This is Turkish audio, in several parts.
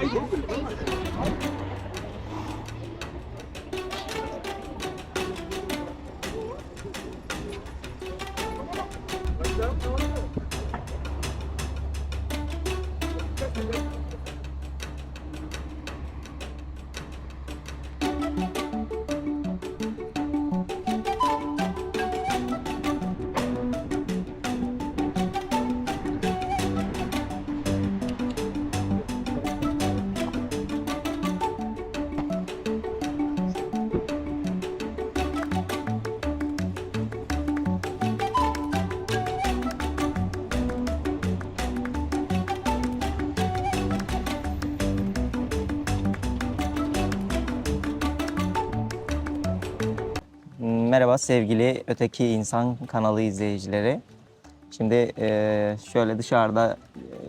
Facebook. Merhaba sevgili Öteki İnsan kanalı izleyicileri. Şimdi eee, şöyle dışarıda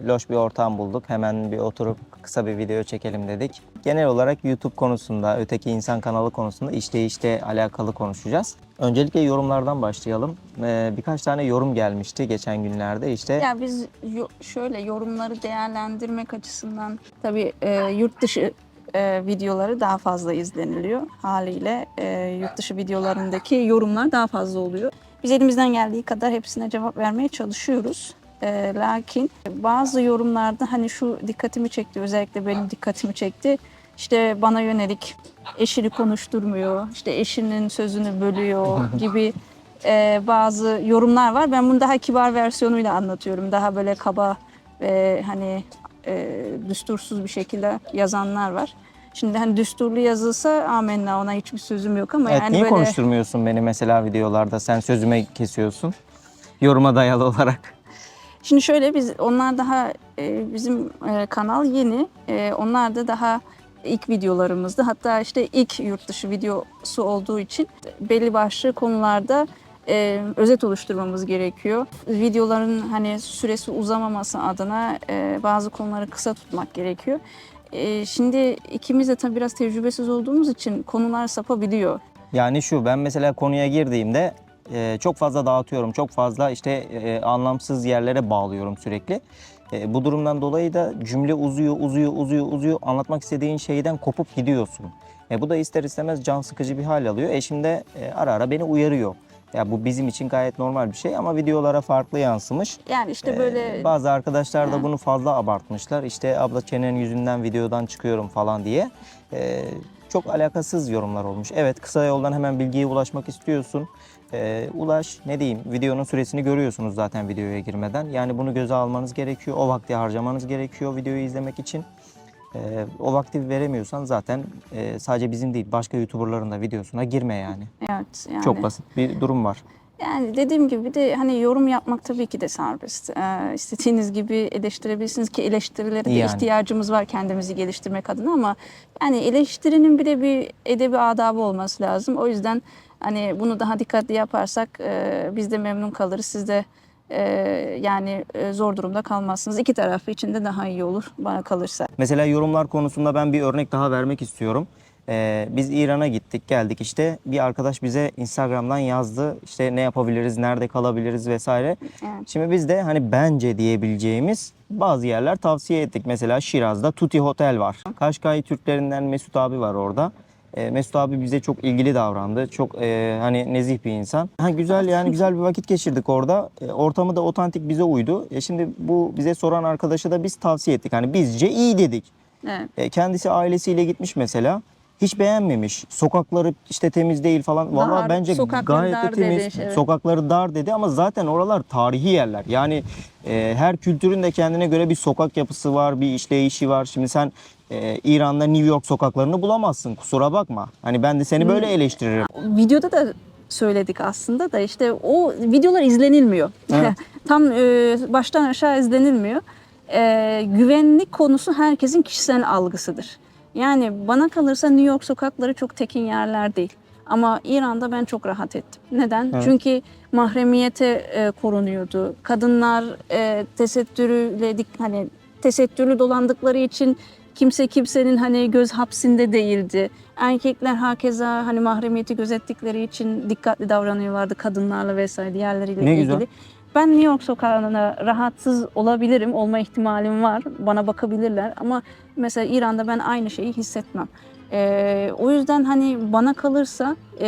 e, loş bir ortam bulduk. Hemen bir oturup kısa bir video çekelim dedik. Genel olarak YouTube konusunda, Öteki İnsan kanalı konusunda işleyişle alakalı konuşacağız. Öncelikle yorumlardan başlayalım. Eee, birkaç tane yorum gelmişti geçen günlerde. İşte Ya biz yo- şöyle yorumları değerlendirmek açısından tabii e, yurt dışı e, videoları daha fazla izleniliyor haliyle e, yurt dışı videolarındaki yorumlar daha fazla oluyor. Biz elimizden geldiği kadar hepsine cevap vermeye çalışıyoruz. E, lakin bazı yorumlarda hani şu dikkatimi çekti özellikle benim dikkatimi çekti. İşte bana yönelik eşini konuşturmuyor, işte eşinin sözünü bölüyor gibi e, bazı yorumlar var. Ben bunu daha kibar versiyonuyla anlatıyorum. Daha böyle kaba ve hani e, düstursuz bir şekilde yazanlar var. Şimdi hani düsturlu yazılsa amenna ona hiçbir sözüm yok ama evet, yani niye böyle konuşturmuyorsun beni mesela videolarda? Sen sözüme kesiyorsun. Yoruma dayalı olarak. Şimdi şöyle biz onlar daha e, bizim e, kanal yeni. E, onlar da daha ilk videolarımızdı. Hatta işte ilk yurt dışı videosu olduğu için belli başlı konularda e, özet oluşturmamız gerekiyor. Videoların hani süresi uzamaması adına e, bazı konuları kısa tutmak gerekiyor. E, şimdi ikimiz de tabii biraz tecrübesiz olduğumuz için konular sapabiliyor. Yani şu ben mesela konuya girdiğimde e, çok fazla dağıtıyorum. Çok fazla işte e, anlamsız yerlere bağlıyorum sürekli. E, bu durumdan dolayı da cümle uzuyor, uzuyor, uzuyor, uzuyor. Anlatmak istediğin şeyden kopup gidiyorsun. E, bu da ister istemez can sıkıcı bir hal alıyor. Eşim de e, ara ara beni uyarıyor. Ya bu bizim için gayet normal bir şey ama videolara farklı yansımış. Yani işte Ee, böyle bazı arkadaşlar da bunu fazla abartmışlar. İşte abla çenenin yüzünden videodan çıkıyorum falan diye. Ee, çok alakasız yorumlar olmuş. Evet kısa yoldan hemen bilgiye ulaşmak istiyorsun. Ee, ulaş ne diyeyim videonun süresini görüyorsunuz zaten videoya girmeden. Yani bunu göze almanız gerekiyor. O vakti harcamanız gerekiyor videoyu izlemek için. Ee, o vakti veremiyorsan zaten e, sadece bizim değil başka YouTuber'ların da videosuna girme yani. evet yani. Çok basit bir durum var. Yani dediğim gibi bir de hani yorum yapmak tabii ki de serbest. Ee, istediğiniz gibi eleştirebilirsiniz ki eleştirilere de Yani. ihtiyacımız var kendimizi geliştirmek adına ama yani eleştirinin bir de bir edebi adabı olması lazım. O yüzden hani bunu daha dikkatli yaparsak e, biz de memnun kalırız. Siz de e, yani e, zor durumda kalmazsınız. İki tarafı için de daha iyi olur bana kalırsa. Mesela yorumlar konusunda ben bir örnek daha vermek istiyorum. Ee, biz İran'a gittik geldik işte bir arkadaş bize Instagram'dan yazdı işte ne yapabiliriz nerede kalabiliriz vesaire. Evet. Şimdi biz de hani bence diyebileceğimiz bazı yerler tavsiye ettik. Mesela Şiraz'da Tuti Hotel var. Kaşkay Türklerinden Mesut abi var orada. Ee, Mesut abi bize çok ilgili davrandı. Çok e, hani nezih bir insan. Ha, güzel yani güzel bir vakit geçirdik orada. E, ortamı da otantik bize uydu. E, şimdi bu bize soran arkadaşa da biz tavsiye ettik. Hani bizce iyi dedik. Evet. E, kendisi ailesiyle gitmiş mesela. Hiç beğenmemiş. Sokakları işte temiz değil falan. Vallahi Dar, bence sokakları gayet de dar temiz. dedi, evet. Sokakları dar dedi ama zaten oralar tarihi yerler. Yani e, her kültürün de kendine göre bir sokak yapısı var, bir işleyişi var. Şimdi sen e, İran'da New York sokaklarını bulamazsın. Kusura bakma. Hani ben de seni böyle Hmm. eleştiririm. videoda da söyledik aslında da işte o videolar izlenilmiyor. Evet. Tam e, baştan aşağı izlenilmiyor. E, güvenlik konusu herkesin kişisel algısıdır. Yani bana kalırsa New York sokakları çok tekin yerler değil. Ama İran'da ben çok rahat ettim. Neden? Evet. Çünkü mahremiyete e, korunuyordu. Kadınlar e, tesettürüyle hani tesettürlü dolandıkları için kimse kimsenin hani göz hapsinde değildi. Erkekler hakeza hani mahremiyeti gözettikleri için dikkatli davranıyorlardı kadınlarla vesaire diğerleriyle Ne ilgili. güzel. Ben New York sokağına rahatsız olabilirim, olma ihtimalim var. Bana bakabilirler ama mesela İran'da ben aynı şeyi hissetmem. Ee, o yüzden hani bana kalırsa e,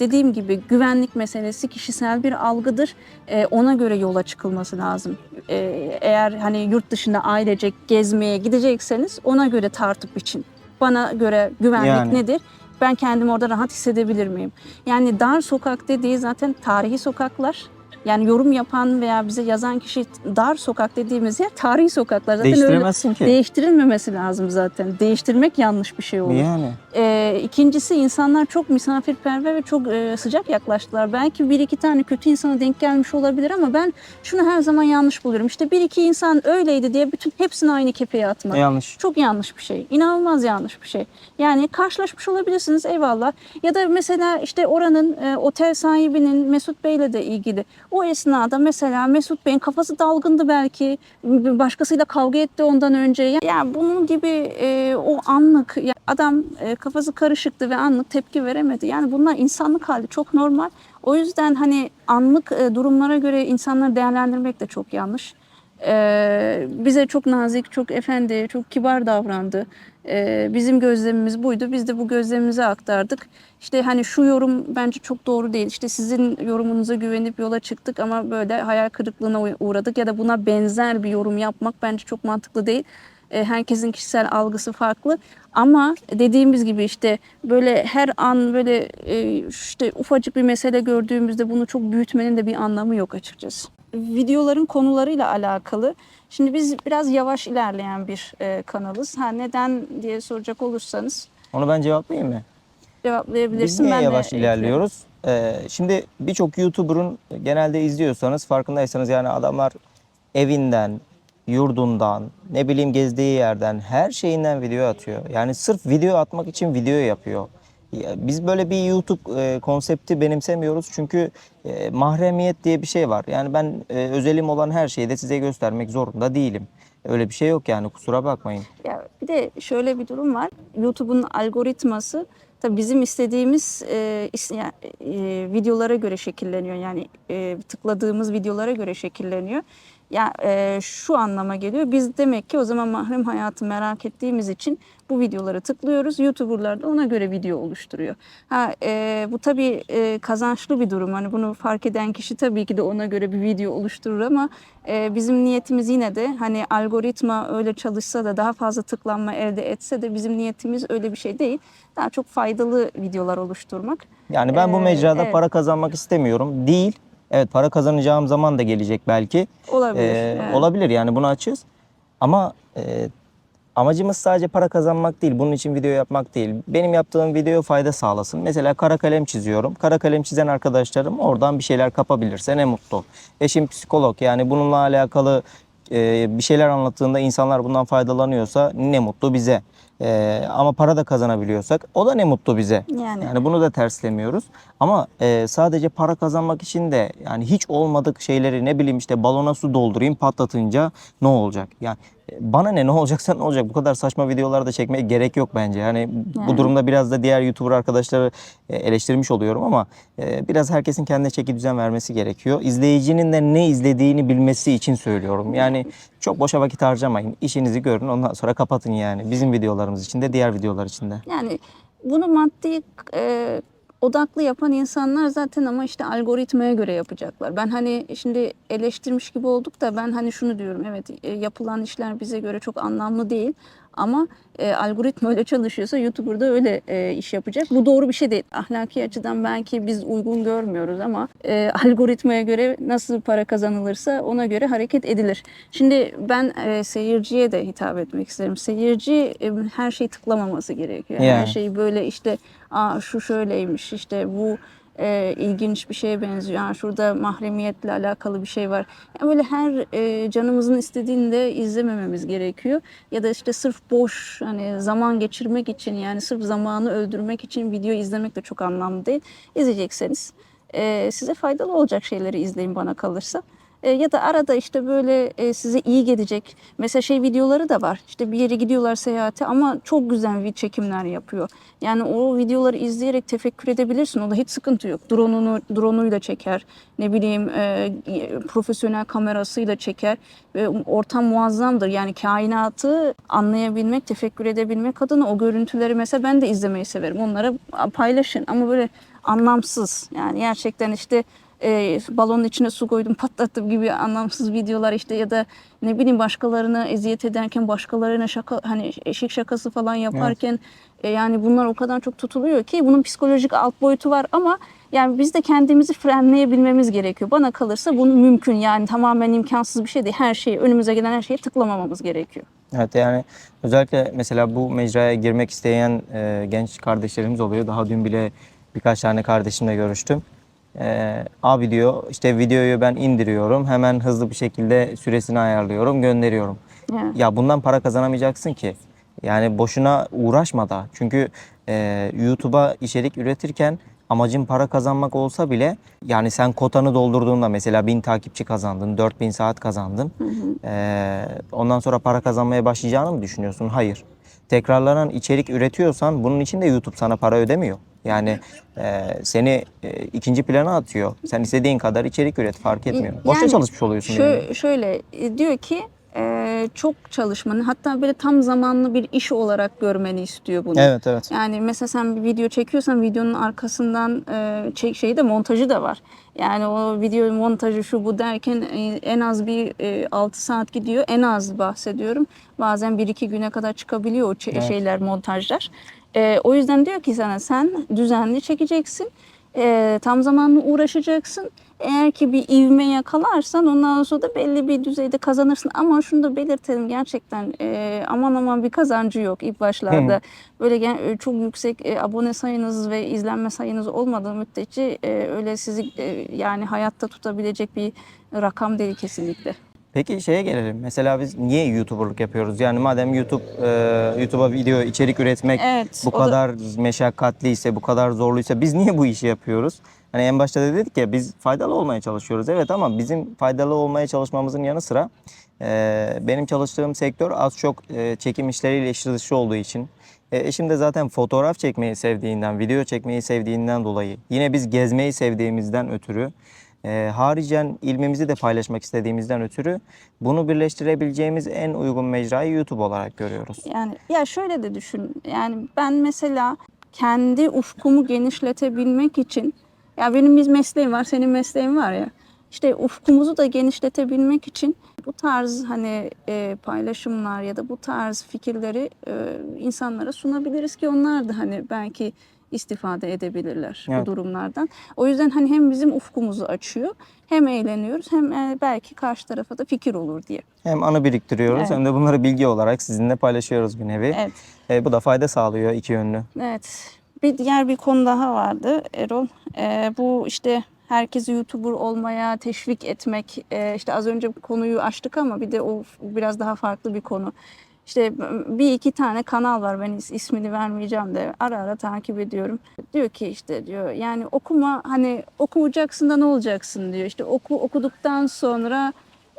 dediğim gibi güvenlik meselesi kişisel bir algıdır. Ee, ona göre yola çıkılması lazım. Ee, eğer hani yurt dışında ailecek gezmeye gidecekseniz ona göre tartıp için. Bana göre güvenlik Yani. nedir? Ben kendimi orada rahat hissedebilir miyim? Yani dar sokak dediği zaten tarihi sokaklar. Yani yorum yapan veya bize yazan kişi dar sokak dediğimiz yer tarihi sokaklar. Zaten öyle Değiştiremezsin ki. değiştirilmemesi lazım zaten. Değiştirmek yanlış bir şey olur. Yani. Ee, ikincisi insanlar çok misafirperver ve çok e, sıcak yaklaştılar. Belki bir iki tane kötü insana denk gelmiş olabilir ama ben şunu her zaman yanlış buluyorum. İşte bir iki insan öyleydi diye bütün hepsini aynı kefeye atmak. Yanlış. Çok yanlış bir şey. İnanılmaz yanlış bir şey. Yani karşılaşmış olabilirsiniz eyvallah. Ya da mesela işte oranın e, otel sahibinin Mesut Bey'le de ilgili. O esnada mesela Mesut Bey'in kafası dalgındı belki. Başkasıyla kavga etti ondan önce. Ya yani bunun gibi e, o anlık ya adam e, kafası karışıktı ve anlık tepki veremedi. Yani bunlar insanlık hali çok normal. O yüzden hani anlık e, durumlara göre insanları değerlendirmek de çok yanlış. Ee, bize çok nazik, çok efendi, çok kibar davrandı. Ee, bizim gözlemimiz buydu. Biz de bu gözlemimizi aktardık. İşte hani şu yorum bence çok doğru değil. İşte sizin yorumunuza güvenip yola çıktık ama böyle hayal kırıklığına uğ- uğradık ya da buna benzer bir yorum yapmak bence çok mantıklı değil. Ee, herkesin kişisel algısı farklı. Ama dediğimiz gibi işte böyle her an böyle e, işte ufacık bir mesele gördüğümüzde bunu çok büyütmenin de bir anlamı yok açıkçası videoların konularıyla alakalı. Şimdi biz biraz yavaş ilerleyen bir e, kanalız. Ha neden diye soracak olursanız Onu ben cevaplayayım mı? Biz cevaplayabilirsin. niye Ben de yavaş ilerliyoruz? Ee, şimdi birçok YouTuber'ın genelde izliyorsanız farkındaysanız yani adamlar evinden, yurdundan, ne bileyim gezdiği yerden her şeyinden video atıyor. Yani sırf video atmak için video yapıyor. Biz böyle bir YouTube e, konsepti benimsemiyoruz çünkü e, mahremiyet diye bir şey var. Yani ben e, özelim olan her şeyi de size göstermek zorunda değilim. Öyle bir şey yok yani kusura bakmayın. Ya bir de şöyle bir durum var. YouTube'un algoritması tabii bizim istediğimiz e, is- ya- e, videolara göre şekilleniyor. Yani e, tıkladığımız videolara göre şekilleniyor. Ya e, şu anlama geliyor. Biz demek ki o zaman mahrem hayatı merak ettiğimiz için bu videoları tıklıyoruz. YouTuber'lar da ona göre video oluşturuyor. Ha e, bu tabii e, kazançlı bir durum. Hani bunu fark eden kişi tabii ki de ona göre bir video oluşturur ama e, bizim niyetimiz yine de hani algoritma öyle çalışsa da daha fazla tıklanma elde etse de bizim niyetimiz öyle bir şey değil. Daha çok faydalı videolar oluşturmak. Yani ben bu Ee, mecrada evet. para kazanmak istemiyorum. Değil. Evet para kazanacağım zaman da gelecek belki. Olabilir. Ee, evet. Olabilir yani bunu açız. Ama e, amacımız sadece para kazanmak değil. Bunun için video yapmak değil. Benim yaptığım video fayda sağlasın. Mesela kara kalem çiziyorum. Kara kalem çizen arkadaşlarım oradan bir şeyler kapabilirse ne mutlu. Eşim psikolog yani bununla alakalı e, bir şeyler anlattığında insanlar bundan faydalanıyorsa ne mutlu bize. E, ama para da kazanabiliyorsak o da ne mutlu bize. Yani. Yani bunu da terslemiyoruz. Ama e, sadece para kazanmak için de yani hiç olmadık şeyleri ne bileyim işte balona su doldurayım patlatınca ne olacak? Yani bana ne ne olacaksa ne olacak? Bu kadar saçma videolar da çekmeye gerek yok bence. Yani bu Yani. durumda biraz da diğer YouTuber arkadaşları e, eleştirmiş oluyorum ama e, biraz herkesin kendine çeki düzen vermesi gerekiyor. İzleyicinin de ne izlediğini bilmesi için söylüyorum. Yani çok boşa vakit harcamayın. İşinizi görün ondan sonra kapatın yani. Bizim videolarımız için de diğer videolar için de. Yani bunu maddi e, odaklı yapan insanlar zaten ama işte algoritmaya göre yapacaklar. Ben hani şimdi eleştirmiş gibi olduk da ben hani şunu diyorum evet e, yapılan işler bize göre çok anlamlı değil ama e, algoritma öyle çalışıyorsa YouTuber da öyle e, iş yapacak. Bu doğru bir şey değil. Ahlaki açıdan belki biz uygun görmüyoruz ama e, algoritmaya göre nasıl para kazanılırsa ona göre hareket edilir. Şimdi ben e, seyirciye de hitap etmek isterim. Seyirci e, her şeyi tıklamaması gerekiyor. Her Yani. şey böyle işte Aa, şu şöyleymiş işte bu e, ilginç bir şeye benziyor. Aa, şurada mahremiyetle alakalı bir şey var. Yani böyle her e, canımızın istediğini de izlemememiz gerekiyor. Ya da işte sırf boş hani zaman geçirmek için yani sırf zamanı öldürmek için video izlemek de çok anlamlı değil. İzleyecekseniz e, size faydalı olacak şeyleri izleyin bana kalırsa. E, ya da arada işte böyle e, size iyi gelecek. Mesela şey videoları da var. İşte bir yere gidiyorlar seyahate ama çok güzel bir çekimler yapıyor. Yani o videoları izleyerek tefekkür edebilirsin. O da hiç sıkıntı yok. Drone'unu drone'uyla çeker. Ne bileyim e, profesyonel kamerasıyla çeker. Ve ortam muazzamdır. Yani kainatı anlayabilmek, tefekkür edebilmek adına o görüntüleri mesela ben de izlemeyi severim. Onlara paylaşın ama böyle anlamsız. Yani gerçekten işte e, balonun içine su koydum patlattım gibi anlamsız videolar işte ya da ne bileyim başkalarına eziyet ederken başkalarına şaka hani eşik şakası falan yaparken e, yani bunlar o kadar çok tutuluyor ki bunun psikolojik alt boyutu var ama yani biz de kendimizi frenleyebilmemiz gerekiyor. Bana kalırsa bunu mümkün yani tamamen imkansız bir şey değil. Her şeyi önümüze gelen her şeyi tıklamamamız gerekiyor. Evet yani özellikle mesela bu mecraya girmek isteyen e, genç kardeşlerimiz oluyor. Daha dün bile birkaç tane kardeşimle görüştüm. E, abi diyor işte videoyu ben indiriyorum. Hemen hızlı bir şekilde süresini ayarlıyorum, gönderiyorum. Yani. Ya bundan para kazanamayacaksın ki. Yani boşuna uğraşma da. Çünkü e, YouTube'a içerik üretirken amacın para kazanmak olsa bile yani sen kotanı doldurduğunda mesela 1000 takipçi kazandın, 4000 saat kazandın. E, ondan sonra para kazanmaya başlayacağını mı düşünüyorsun? Hayır. Tekrarlanan içerik üretiyorsan bunun için de YouTube sana para ödemiyor. Yani e, seni e, ikinci plana atıyor. Sen istediğin kadar içerik üret fark etmiyor. Boşa Yani çalışmış oluyorsun. yani. Şö- şöyle e, diyor ki e, çok çalışmanı hatta böyle tam zamanlı bir iş olarak görmeni istiyor bunu. Evet evet. Yani mesela sen bir video çekiyorsan videonun arkasından e, çek şeyi de montajı da var. Yani o video montajı şu bu derken e, en az bir e, 6 saat gidiyor. En az bahsediyorum. Bazen 1-2 güne kadar çıkabiliyor o Evet. şeyler montajlar. E, o yüzden diyor ki sana sen düzenli çekeceksin. E, tam zamanlı uğraşacaksın. Eğer ki bir ivme yakalarsan ondan sonra da belli bir düzeyde kazanırsın. Ama şunu da belirtelim gerçekten e, aman aman bir kazancı yok ilk başlarda. Böyle gen- e, çok yüksek e, abone sayınız ve izlenme sayınız olmadığı müddetçe e, öyle sizi e, yani hayatta tutabilecek bir rakam değil kesinlikle. Peki şeye gelelim. Mesela biz niye YouTuber'lık yapıyoruz? Yani madem YouTube e, YouTube'a video içerik üretmek Evet, bu o da- kadar meşakkatliyse, bu kadar zorluysa biz niye bu işi yapıyoruz? Hani en başta da dedik ya biz faydalı olmaya çalışıyoruz. Evet ama bizim faydalı olmaya çalışmamızın yanı sıra e, benim çalıştığım sektör az çok e, çekim işleriyle işi dışı olduğu için e, eşim de zaten fotoğraf çekmeyi sevdiğinden, video çekmeyi sevdiğinden dolayı yine biz gezmeyi sevdiğimizden ötürü e, haricen ilmimizi de paylaşmak istediğimizden ötürü bunu birleştirebileceğimiz en uygun mecrayı YouTube olarak görüyoruz. Yani ya şöyle de düşün. Yani ben mesela kendi ufkumu genişletebilmek için ya benim bir mesleğim var, senin mesleğin var ya. İşte ufkumuzu da genişletebilmek için bu tarz hani e, paylaşımlar ya da bu tarz fikirleri e, insanlara sunabiliriz ki onlar da hani belki istifade edebilirler Evet. bu durumlardan. O yüzden hani hem bizim ufkumuzu açıyor, hem eğleniyoruz, hem e, belki karşı tarafa da fikir olur diye. Hem anı biriktiriyoruz Evet. hem de bunları bilgi olarak sizinle paylaşıyoruz bir nevi. Evet. E, bu da fayda sağlıyor iki yönlü. Evet. Bir diğer bir konu daha vardı Erol. Ee, bu işte herkesi YouTuber olmaya teşvik etmek. Ee, işte az önce konuyu açtık ama bir de o biraz daha farklı bir konu. İşte bir iki tane kanal var ben is- ismini vermeyeceğim de ara ara takip ediyorum. Diyor ki işte diyor yani okuma hani okuyacaksın da ne olacaksın diyor. İşte oku okuduktan sonra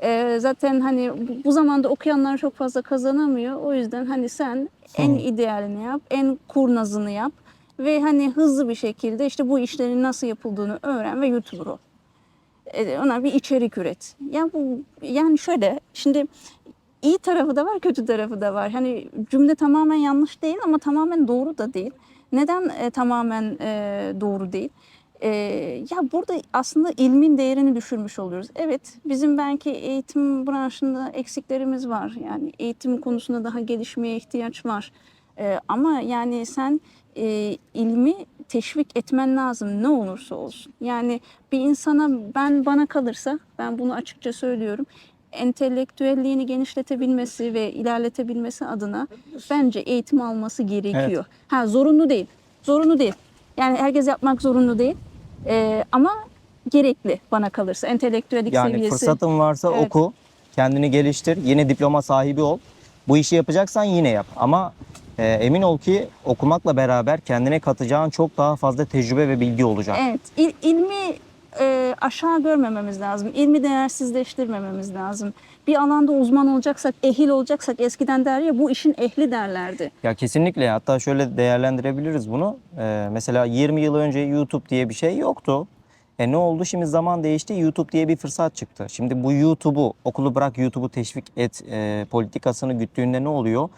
e, zaten hani bu zamanda okuyanlar çok fazla kazanamıyor. O yüzden hani sen en idealini yap, en kurnazını yap ve hani hızlı bir şekilde işte bu işlerin nasıl yapıldığını öğren ve YouTuber ol. E, ona bir içerik üret. Ya bu yani şöyle şimdi iyi tarafı da var, kötü tarafı da var. Hani cümle tamamen yanlış değil ama tamamen doğru da değil. Neden e, tamamen e, doğru değil? E, ya burada aslında ilmin değerini düşürmüş oluyoruz. Evet, bizim belki eğitim branşında eksiklerimiz var. Yani eğitim konusunda daha gelişmeye ihtiyaç var. E, ama yani sen e, ilmi teşvik etmen lazım ne olursa olsun. Yani bir insana ben bana kalırsa ben bunu açıkça söylüyorum entelektüelliğini genişletebilmesi ve ilerletebilmesi adına bence eğitim alması gerekiyor. Ha zorunlu değil. Zorunlu değil. Yani herkes yapmak zorunlu değil. Ee, ama gerekli bana kalırsa entelektüellik Yani seviyesi. fırsatın varsa Evet. oku, kendini geliştir, yeni diploma sahibi ol. Bu işi yapacaksan yine yap. Ama e, emin ol ki okumakla beraber kendine katacağın çok daha fazla tecrübe ve bilgi olacak. Evet, il- ilmi e, aşağı görmememiz lazım. İlmi değersizleştirmememiz lazım. Bir alanda uzman olacaksak, ehil olacaksak eskiden der ya bu işin ehli derlerdi. Ya kesinlikle hatta şöyle değerlendirebiliriz bunu. Ee, mesela 20 yıl önce YouTube diye bir şey yoktu. E ne oldu? Şimdi zaman değişti. YouTube diye bir fırsat çıktı. Şimdi bu YouTube'u, okulu bırak YouTube'u teşvik et e, politikasını güttüğünde ne oluyor?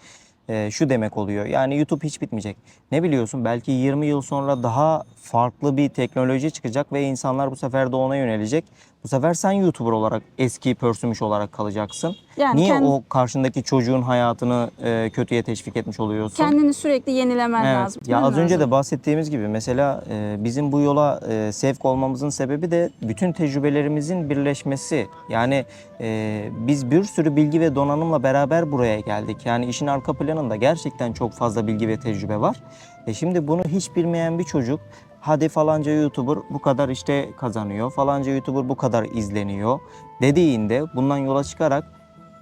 E, şu demek oluyor. Yani YouTube hiç bitmeyecek. Ne biliyorsun? Belki 20 yıl sonra daha farklı bir teknoloji çıkacak ve insanlar bu sefer de ona yönelecek. Bu sefer sen YouTuber olarak eski pörsümüş olarak kalacaksın. Yani Niye kend- o karşındaki çocuğun hayatını e, kötüye teşvik etmiş oluyorsun? Kendini sürekli yenilemen Evet. lazım. Ya az Lazım. önce de bahsettiğimiz gibi mesela e, bizim bu yola e, sevk olmamızın sebebi de bütün tecrübelerimizin birleşmesi. Yani e, biz bir sürü bilgi ve donanımla beraber buraya geldik. Yani işin arka planında gerçekten çok fazla bilgi ve tecrübe var. E şimdi bunu hiç bilmeyen bir çocuk hadi falanca YouTuber bu kadar işte kazanıyor, falanca YouTuber bu kadar izleniyor dediğinde bundan yola çıkarak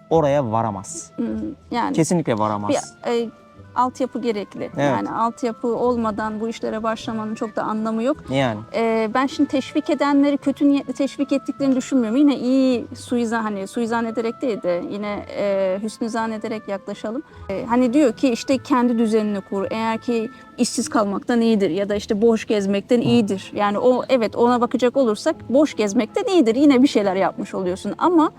oraya varamaz. Hmm, Yani Kesinlikle varamaz. bir e, altyapı gerekli. Yani altyapı olmadan bu işlere başlamanın çok da anlamı yok. Yani. Ee, ben şimdi teşvik edenleri kötü niyetli teşvik ettiklerini düşünmüyorum. Yine iyi suizan hani suizan ederek değil de yine e, hüsnü ederek yaklaşalım. E, hani diyor ki işte kendi düzenini kur. Eğer ki işsiz kalmaktan iyidir ya da işte boş gezmekten iyidir. Yani o evet ona bakacak olursak boş gezmekten iyidir. Yine bir şeyler yapmış oluyorsun ama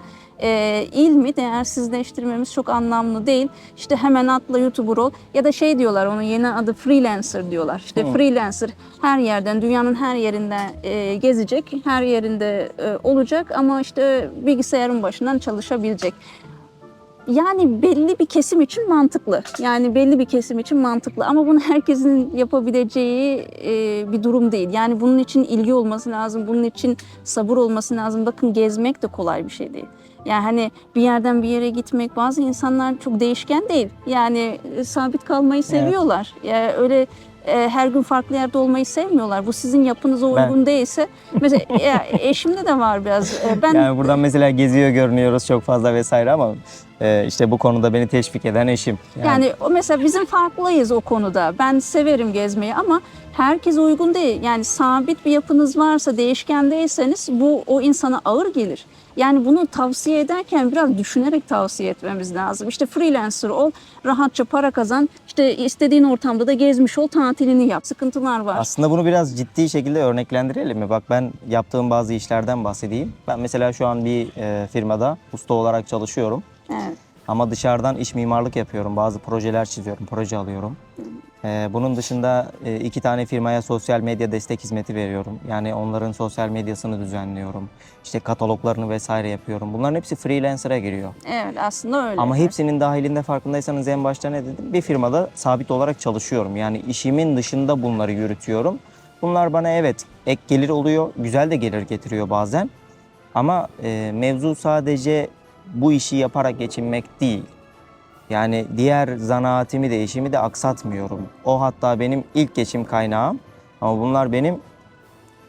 e, ilmi değersizleştirmemiz çok anlamlı değil. İşte hemen atla YouTuber ol ya da şey diyorlar onun yeni adı freelancer diyorlar. İşte Hı. freelancer her yerden dünyanın her yerinde e, gezecek, her yerinde e, olacak ama işte bilgisayarın başından çalışabilecek. Yani belli bir kesim için mantıklı. Yani belli bir kesim için mantıklı ama bunu herkesin yapabileceği e, bir durum değil. Yani bunun için ilgi olması lazım, bunun için sabır olması lazım. Bakın gezmek de kolay bir şey değil. Yani hani bir yerden bir yere gitmek bazı insanlar çok değişken değil. Yani e, sabit kalmayı seviyorlar. Yani öyle e, her gün farklı yerde olmayı sevmiyorlar. Bu sizin yapınıza Ben- uygun değilse mesela ya, eşimde de var biraz. E, Ben Yani buradan mesela geziyor görünüyoruz çok fazla vesaire ama e, işte bu konuda beni teşvik eden eşim. Yani o mesela bizim farklıyız o konuda. Ben severim gezmeyi ama herkese uygun değil. Yani sabit bir yapınız varsa, değişken değilseniz bu o insana ağır gelir. Yani bunu tavsiye ederken biraz düşünerek tavsiye etmemiz lazım. İşte freelancer ol, rahatça para kazan, işte istediğin ortamda da gezmiş ol, tatilini yap. Sıkıntılar var. Aslında bunu biraz ciddi şekilde örneklendirelim mi? Bak ben yaptığım bazı işlerden bahsedeyim. Ben mesela şu an bir e, firmada usta olarak çalışıyorum. Evet. Ama dışarıdan iş mimarlık yapıyorum. Bazı projeler çiziyorum, proje alıyorum. Ee, bunun dışında e, iki tane firmaya sosyal medya destek hizmeti veriyorum. Yani onların sosyal medyasını düzenliyorum. İşte kataloglarını vesaire yapıyorum. Bunların hepsi freelancer'a giriyor. Evet aslında öyle. Ama hepsinin dahilinde farkındaysanız en başta ne dedim? Bir firmada sabit olarak çalışıyorum. Yani işimin dışında bunları yürütüyorum. Bunlar bana evet ek gelir oluyor. Güzel de gelir getiriyor bazen. Ama e, mevzu sadece bu işi yaparak geçinmek değil. Yani diğer zanaatimi de işimi de aksatmıyorum. O hatta benim ilk geçim kaynağım. Ama bunlar benim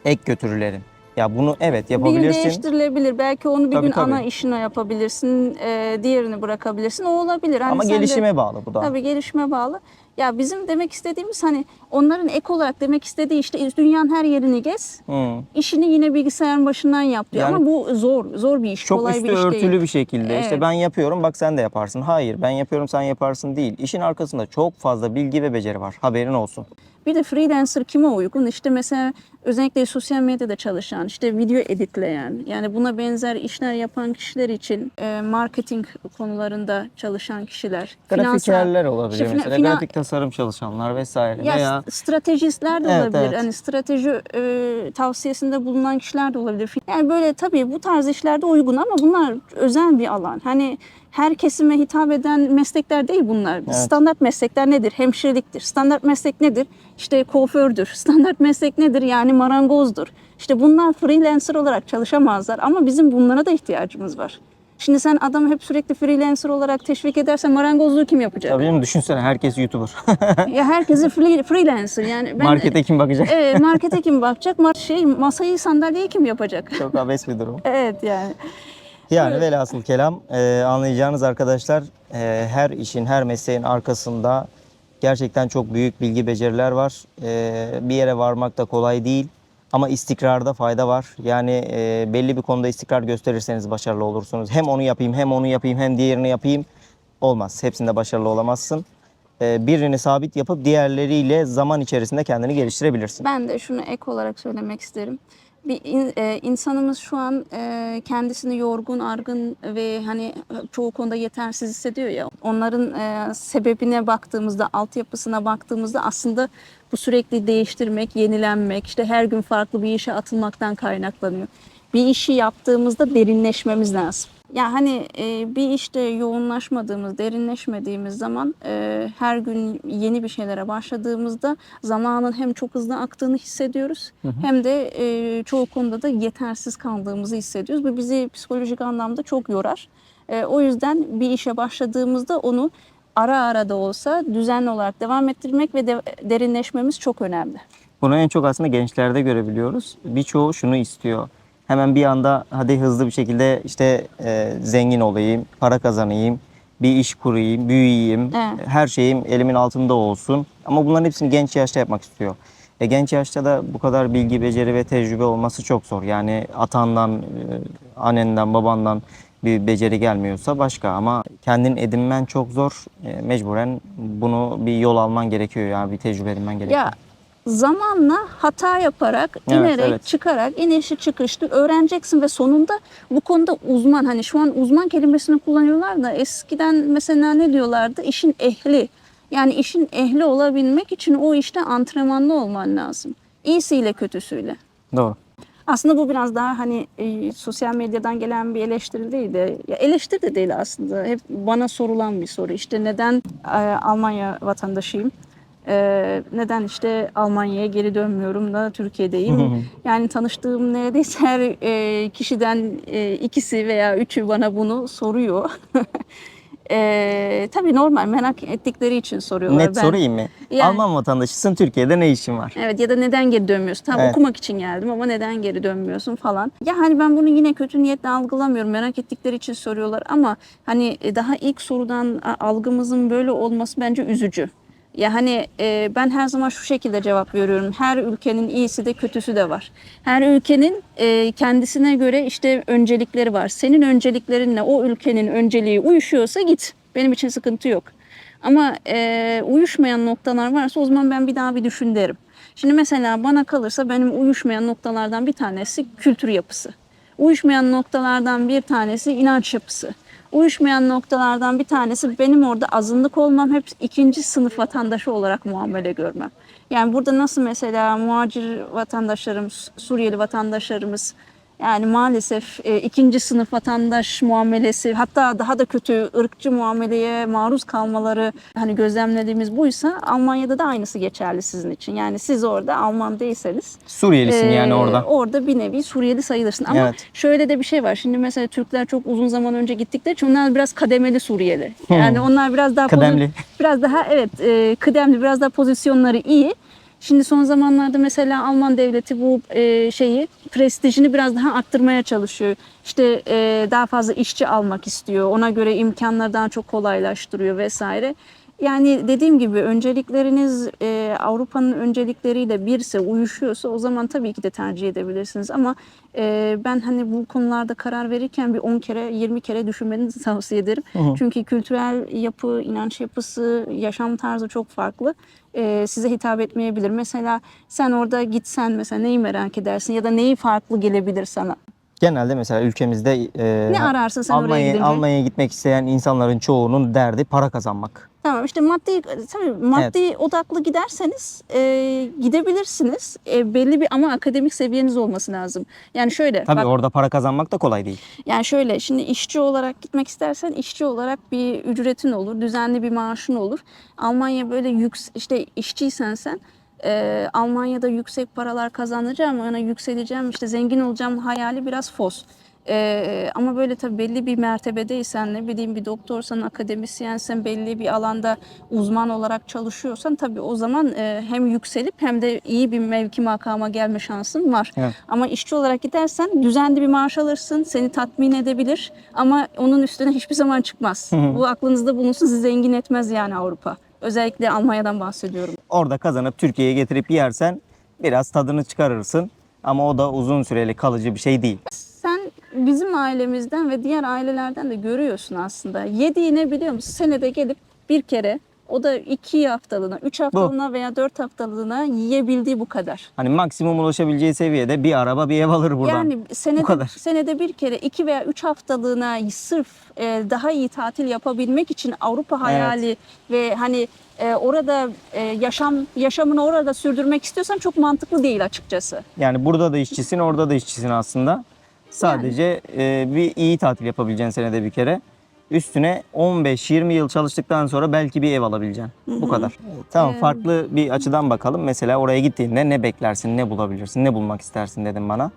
ek götürülerim. Ya bunu evet Bir gün yapabilirsin. değiştirilebilir. Belki onu bir Tabii, gün tabii. ana işine yapabilirsin. e, diğerini bırakabilirsin. O olabilir. Hani Ama sen de- gelişime bağlı bu da. Tabii gelişime bağlı. Ya bizim demek istediğimiz hani onların ek olarak demek istediği işte dünyanın her yerini gez. Hı. işini yine bilgisayarın başından yap diyor. Yani- Ama bu zor, zor bir iş. Çok kolay üstü bir iş örtülü değil. bir şekilde işte Evet. ben yapıyorum bak sen de yaparsın. Hayır ben yapıyorum sen yaparsın değil. İşin arkasında çok fazla bilgi ve beceri var. Haberin olsun. Bir de freelancer kime uygun? İşte mesela özellikle sosyal medyada çalışan, işte video editleyen, yani buna benzer işler yapan kişiler için e, marketing konularında çalışan kişiler. finansal- Grafikerler olabilir İşte mesela. fina- Grafik tasarım çalışanlar vesaire. Ya Veya stratejistler de Evet, olabilir. evet. Hani strateji e, tavsiyesinde bulunan kişiler de olabilir. Yani böyle tabii bu tarz işlerde uygun ama bunlar özel bir alan. Hani her kesime hitap eden meslekler değil bunlar. Evet. Standart meslekler nedir? Hemşireliktir. Standart meslek nedir? İşte kuafördür. Standart meslek nedir? Yani marangozdur. İşte bunlar freelancer olarak çalışamazlar ama bizim bunlara da ihtiyacımız var. Şimdi sen adamı hep sürekli freelancer olarak teşvik edersen marangozluğu kim yapacak? tabii canım düşünsene herkes YouTuber. Ya herkesi free- freelancer yani. Ben, Markete kim bakacak? Evet, markete kim bakacak? Mar- şey masayı sandalyeyi kim yapacak? Çok abes bir durum. Evet yani. Yani velhasıl kelam e, anlayacağınız arkadaşlar e, her işin her mesleğin arkasında gerçekten çok büyük bilgi beceriler var. E, bir yere varmak da kolay değil. Ama istikrarda fayda var. Yani e, belli bir konuda istikrar gösterirseniz başarılı olursunuz. Hem onu yapayım, hem onu yapayım, hem diğerini yapayım. Olmaz. Hepsinde başarılı olamazsın. E, birini sabit yapıp diğerleriyle zaman içerisinde kendini geliştirebilirsin. Ben de şunu ek olarak söylemek isterim. Bir in- e, insanımız şu an e, kendisini yorgun, argın ve hani çoğu konuda yetersiz hissediyor ya. Onların e, sebebine baktığımızda, altyapısına baktığımızda aslında bu sürekli değiştirmek, yenilenmek, işte her gün farklı bir işe atılmaktan kaynaklanıyor. Bir işi yaptığımızda derinleşmemiz lazım. Ya hani e, bir işte yoğunlaşmadığımız, derinleşmediğimiz zaman e, her gün yeni bir şeylere başladığımızda zamanın hem çok hızlı aktığını hissediyoruz hem de e, çoğu konuda da yetersiz kaldığımızı hissediyoruz. Bu bizi psikolojik anlamda çok yorar. E, o yüzden bir işe başladığımızda onu ara ara da olsa düzenli olarak devam ettirmek ve de, derinleşmemiz çok önemli. Bunu en çok aslında gençlerde görebiliyoruz. Birçoğu şunu istiyor. Hemen bir anda hadi hızlı bir şekilde işte e, zengin olayım, para kazanayım, bir iş kurayım, büyüyeyim, Evet. her şeyim elimin altında olsun. Ama bunların hepsini genç yaşta yapmak istiyor. E, genç yaşta da bu kadar bilgi, beceri ve tecrübe olması çok zor. Yani atandan, e, annenden, babandan bir beceri gelmiyorsa başka ama kendin edinmen çok zor. E, mecburen bunu bir yol alman gerekiyor yani bir tecrübe edinmen gerekiyor. Ya zamanla hata yaparak, Evet, inerek, evet. çıkarak, inişli çıkışlı öğreneceksin ve sonunda bu konuda uzman hani şu an uzman kelimesini kullanıyorlar da eskiden mesela ne diyorlardı? İşin ehli. Yani işin ehli olabilmek için o işte antrenmanlı olman lazım. İyisiyle kötüsüyle. Doğru. Aslında bu biraz daha hani e, sosyal medyadan gelen bir eleştiri değil de ya eleştiri de değil aslında. Hep bana sorulan bir soru. İşte neden e, Almanya vatandaşıyım? E, neden işte Almanya'ya geri dönmüyorum da Türkiye'deyim? yani tanıştığım neredeyse her e, kişiden e, ikisi veya üçü bana bunu soruyor. e, tabii normal merak ettikleri için soruyorlar. Net Ben- sorayım mı? Yani- Alman vatandaşısın Türkiye'de ne işin var? Evet ya da neden geri dönmüyorsun? Tamam Evet. okumak için geldim ama neden geri dönmüyorsun falan. Ya hani ben bunu yine kötü niyetle algılamıyorum. Merak ettikleri için soruyorlar ama hani e, daha ilk sorudan algımızın böyle olması bence üzücü. Ya hani e, ben her zaman şu şekilde cevap veriyorum. Her ülkenin iyisi de kötüsü de var. Her ülkenin e, kendisine göre işte öncelikleri var. Senin önceliklerinle o ülkenin önceliği uyuşuyorsa git. Benim için sıkıntı yok. Ama e, uyuşmayan noktalar varsa o zaman ben bir daha bir düşün derim. Şimdi mesela bana kalırsa benim uyuşmayan noktalardan bir tanesi kültür yapısı. Uyuşmayan noktalardan bir tanesi inanç yapısı. Uyuşmayan noktalardan bir tanesi benim orada azınlık olmam, hep ikinci sınıf vatandaşı olarak muamele görmem. Yani burada nasıl mesela muhacir vatandaşlarım, Suriyeli vatandaşlarımız yani maalesef e, ikinci sınıf vatandaş muamelesi hatta daha da kötü ırkçı muameleye maruz kalmaları hani gözlemlediğimiz buysa Almanya'da da aynısı geçerli sizin için. Yani siz orada Alman değilseniz Suriyelisin yani ee, orada. Orada bir nevi Suriyeli sayılırsın. Ama Evet. şöyle de bir şey var. Şimdi mesela Türkler çok uzun zaman önce gittikleri için onlar biraz kademeli Suriyeli. Yani onlar biraz daha Kıdemli. biraz daha evet e, kıdemli, biraz daha pozisyonları iyi. Şimdi son zamanlarda mesela Alman devleti bu e, şeyi prestijini biraz daha arttırmaya çalışıyor. İşte e, daha fazla işçi almak istiyor. Ona göre imkanları daha çok kolaylaştırıyor vesaire. Yani dediğim gibi öncelikleriniz e, Avrupa'nın öncelikleriyle birse uyuşuyorsa o zaman tabii ki de tercih edebilirsiniz. Ama e, ben hani bu konularda karar verirken bir 10 kere 20 kere düşünmenizi tavsiye ederim. Çünkü kültürel yapı, inanç yapısı, yaşam tarzı çok farklı. E, size hitap etmeyebilir. Mesela sen orada gitsen mesela neyi merak edersin ya da neyi farklı gelebilir sana? Genelde mesela ülkemizde e, Ne ararsın sen oraya Almanya'ya gidince? Almanya'ya gitmek isteyen insanların çoğunun derdi para kazanmak. Tamam işte maddi tabii maddi odaklı giderseniz e, gidebilirsiniz. E, belli bir ama akademik seviyeniz olması lazım. Yani şöyle Tabii bak, orada para kazanmak da kolay değil. yani şöyle şimdi işçi olarak gitmek istersen işçi olarak bir ücretin olur, düzenli bir maaşın olur. Almanya böyle yüks işte işçiysen sen e, Almanya'da yüksek paralar kazanacağım, ona yükseleceğim, işte zengin olacağım hayali biraz fos. E, ama böyle tabii belli bir mertebedeysen, ne bileyim bir doktorsan, akademisyensen, belli bir alanda uzman olarak çalışıyorsan tabii o zaman e, hem yükselip hem de iyi bir mevki makama gelme şansın var. Evet. Ama işçi olarak gidersen düzenli bir maaş alırsın, seni tatmin edebilir ama onun üstüne hiçbir zaman çıkmaz. Bu aklınızda bulunsun, sizi zengin etmez yani Avrupa. Özellikle Almanya'dan bahsediyorum. Orada kazanıp Türkiye'ye getirip yersen biraz tadını çıkarırsın. Ama o da uzun süreli kalıcı bir şey değil. Sen bizim ailemizden ve diğer ailelerden de görüyorsun aslında. Yediğine biliyor musun? Senede gelip bir kere o da iki haftalığına, üç haftalığına veya dört haftalığına yiyebildiği bu kadar. Hani maksimum ulaşabileceği seviyede bir araba bir ev alır buradan. Yani senede, kadar. senede bir kere iki veya üç haftalığına sırf e, daha iyi tatil yapabilmek için Avrupa hayali ve hani e, orada e, yaşam yaşamını orada sürdürmek istiyorsan çok mantıklı değil açıkçası. Yani burada da işçisin, orada da işçisin aslında. Sadece e, bir iyi tatil yapabileceksin senede bir kere. Üstüne 15-20 yıl çalıştıktan sonra belki bir ev alabileceksin. Bu kadar. Tamam Ee, farklı bir açıdan bakalım. Mesela oraya gittiğinde ne beklersin, ne bulabilirsin, ne bulmak istersin dedim bana.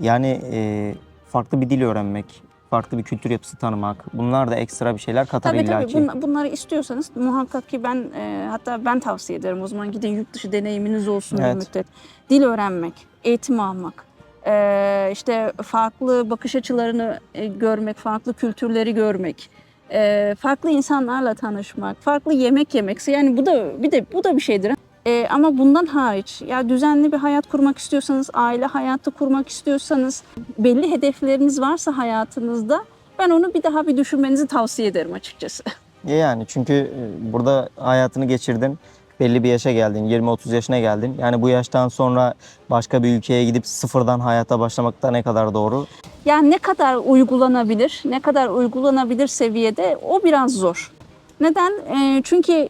Yani e, farklı bir dil öğrenmek, farklı bir kültür yapısı tanımak. Bunlar da ekstra bir şeyler katar Tabii tabii illaki. bun- bunları istiyorsanız muhakkak ki ben e, hatta ben tavsiye ederim o zaman gidin yurt dışı deneyiminiz olsun bir Evet. müddet. Dil öğrenmek, eğitim almak, e, işte farklı bakış açılarını e, görmek, farklı kültürleri görmek, e, farklı insanlarla tanışmak, farklı yemek yemek. Yani bu da bir de bu da bir şeydir. E, ama bundan hariç ya düzenli bir hayat kurmak istiyorsanız, aile hayatı kurmak istiyorsanız, belli hedefleriniz varsa hayatınızda ben onu bir daha bir düşünmenizi tavsiye ederim açıkçası. Yani çünkü burada hayatını geçirdin. Belli bir yaşa geldin. 20-30 yaşına geldin. Yani bu yaştan sonra başka bir ülkeye gidip sıfırdan hayata başlamak da ne kadar doğru? Yani ne kadar uygulanabilir, ne kadar uygulanabilir seviyede o biraz zor. Neden? Çünkü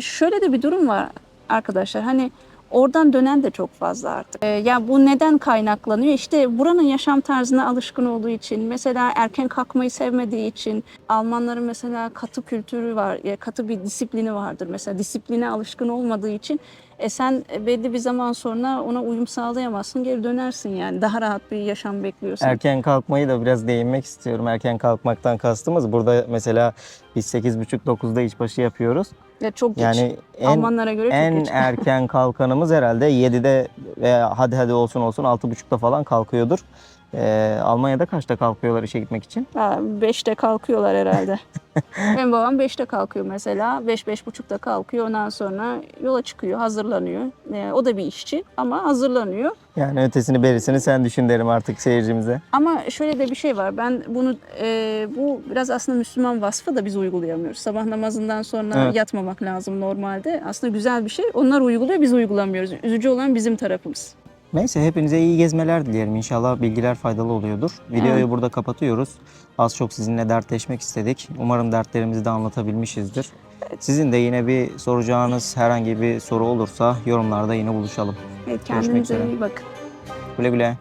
şöyle de bir durum var arkadaşlar. Hani oradan dönen de çok fazla artık. Ee, ya bu neden kaynaklanıyor? İşte buranın yaşam tarzına alışkın olduğu için, mesela erken kalkmayı sevmediği için, Almanların mesela katı kültürü var, katı bir disiplini vardır. Mesela disipline alışkın olmadığı için e sen belli bir zaman sonra ona uyum sağlayamazsın, geri dönersin yani. Daha rahat bir yaşam bekliyorsan. Erken kalkmayı da biraz değinmek istiyorum. Erken kalkmaktan kastımız burada mesela biz 8.30-9'da işbaşı yapıyoruz. Ya çok geç. Yani en Almanlara göre çok en geç. erken kalkanımız herhalde 7'de veya hadi hadi olsun olsun 6.30'da falan kalkıyordur. Ee, Almanya'da kaçta kalkıyorlar işe gitmek için? Ha, beşte kalkıyorlar herhalde. Benim babam beşte kalkıyor mesela. Beş, beş buçukta kalkıyor. Ondan sonra yola çıkıyor, hazırlanıyor. Ee, o da bir işçi ama hazırlanıyor. Yani ötesini berisini sen düşün derim artık seyircimize. Ama şöyle de bir şey var. Ben bunu e, bu biraz aslında Müslüman vasfı da biz uygulayamıyoruz. Sabah namazından sonra Evet. yatmamak lazım normalde. Aslında güzel bir şey. Onlar uyguluyor, biz uygulamıyoruz. Üzücü olan bizim tarafımız. Neyse hepinize iyi gezmeler dilerim. İnşallah bilgiler faydalı oluyordur. Videoyu Evet. burada kapatıyoruz. Az çok sizinle dertleşmek istedik. Umarım dertlerimizi de anlatabilmişizdir. Sizin de yine bir soracağınız herhangi bir soru olursa yorumlarda yine buluşalım. Evet, kendinize iyi bakın. Güle güle.